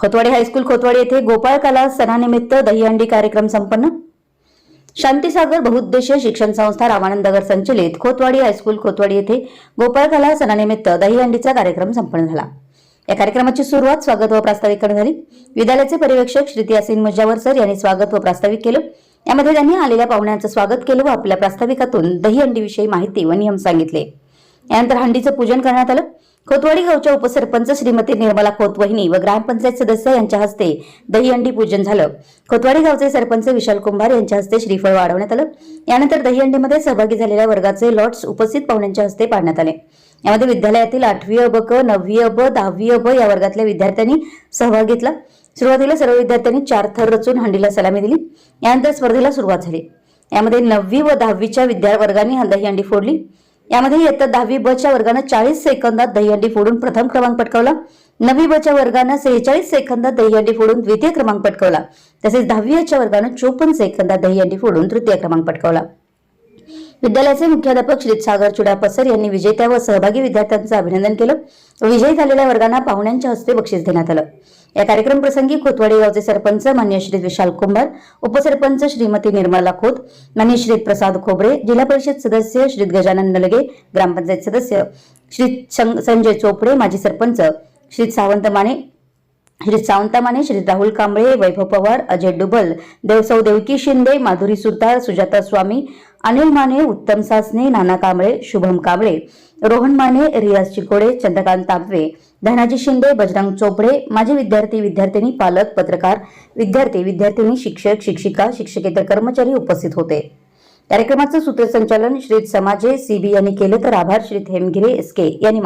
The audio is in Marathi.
खोतवाडी हायस्कूल खोतवाडी येथे गोपाळ कला सणानिमित्त दहीहंडी कार्यक्रम संपन्न. शांतीसागर बहुउद्देशीय शिक्षण संस्था रामानंदगर संचलित खोतवाडी हायस्कूल खोतवाडी येथे गोपाळ कला सणानिमित्त दहीहंडीचा कार्यक्रम संपन्न झाला. या कार्यक्रमाची सुरुवात स्वागत व प्रास्ताविक झाली. विद्यालयाचे पर्यवेक्षक श्री यासीन मुजावर सर यांनी स्वागत व प्रास्ताविक केलं. यामध्ये त्यांनी आलेल्या पाहुण्यांचं स्वागत केलं व आपल्या प्रास्ताविकातून दहीहंडीविषयी माहिती व नियम सांगितले. यानंतर हंडीचं पूजन करण्यात आलं. खोतवाडी गावच्या उपसरपंच श्रीमती निर्मला खोतवहिनी व ग्रामपंचायत सदस्य यांच्या हस्ते दहीहंडी पूजन झालं. खोतवाडी गावचे सरपंच विशाल कुंभार यांच्या हस्ते श्रीफळ वाढवण्यात आलं. यानंतर दहीहंडीमध्ये सहभागी झालेल्या वर्गाचे लॉट्स उपस्थित पाहुण्यांच्या हस्ते पाडण्यात आले. यामध्ये विद्यालयातील आठवी अ ब क नववी अ ब दहावी अ ब या वर्गातल्या विद्यार्थ्यांनी सहभाग घेतला. सुरुवातीला सर्व विद्यार्थ्यांनी चार थर रचून हंडीला सलामी दिली. यानंतर स्पर्धेला सुरुवात झाली. यामध्ये नववी व दहावीच्या विद्या वर्गांनी दहीहंडी फोडली. यामध्ये इयत्ता दहावी बच्या वर्गानं चाळीस सेकंदात दहीहंडी फोडून प्रथम क्रमांक पटकावला. नववी बच्या च्या वर्गानं सेहेचाळीस सेकंदात दहीहंडी फोडून द्वितीय क्रमांक पटकावला. तसेच दहावीच्या वर्गानं चोपन्न सेकंदात दहीहंडी फोडून तृतीय क्रमांक पटकावला. विद्यालयाचे मुख्याध्यापक श्री सागर चुडापसर यांनी विजेत्या व सहभागी विद्यार्थ्यांचं अभिनंदन केलं. विजयी झालेल्या वर्गांना पाहुण्यांच्या हस्ते बक्षीस देण्यात आलं. या कार्यक्रम प्रसंगी खोतवाडी गावचे सरपंच मान्य श्री विशाल कुंभार उपसरपंच श्रीमती निर्मला खोत मान्य श्री प्रसाद खोबरे जिल्हा परिषद सदस्य श्री गजानन नलगे ग्रामपंचायत सदस्य श्री संजय चोपडे माजी सरपंच श्री सावंत माने श्री सावंत माने श्री राहुल कांबळे वैभव पवार अजय डुबल देवसौ देवकी शिंदे माधुरी सुतार सुजाता स्वामी अनिल माने उत्तम सासने नाना कांबळे शुभम कांबळे रोहन माने रियाज चिकोडे चंद्रकांत तापवे धनाजी शिंदे बजरंग चोपडे माजी विद्यार्थी विद्यार्थिनी पालक पत्रकार विद्यार्थी विद्यार्थिनी शिक्षक शिक्षिका शिक्षकेतर कर्मचारी उपस्थित होते. कार्यक्रमाचं सूत्रसंचालन श्री समाजे सीबी यांनी केलं तर आभार श्री हेमगिरे एसके यांनी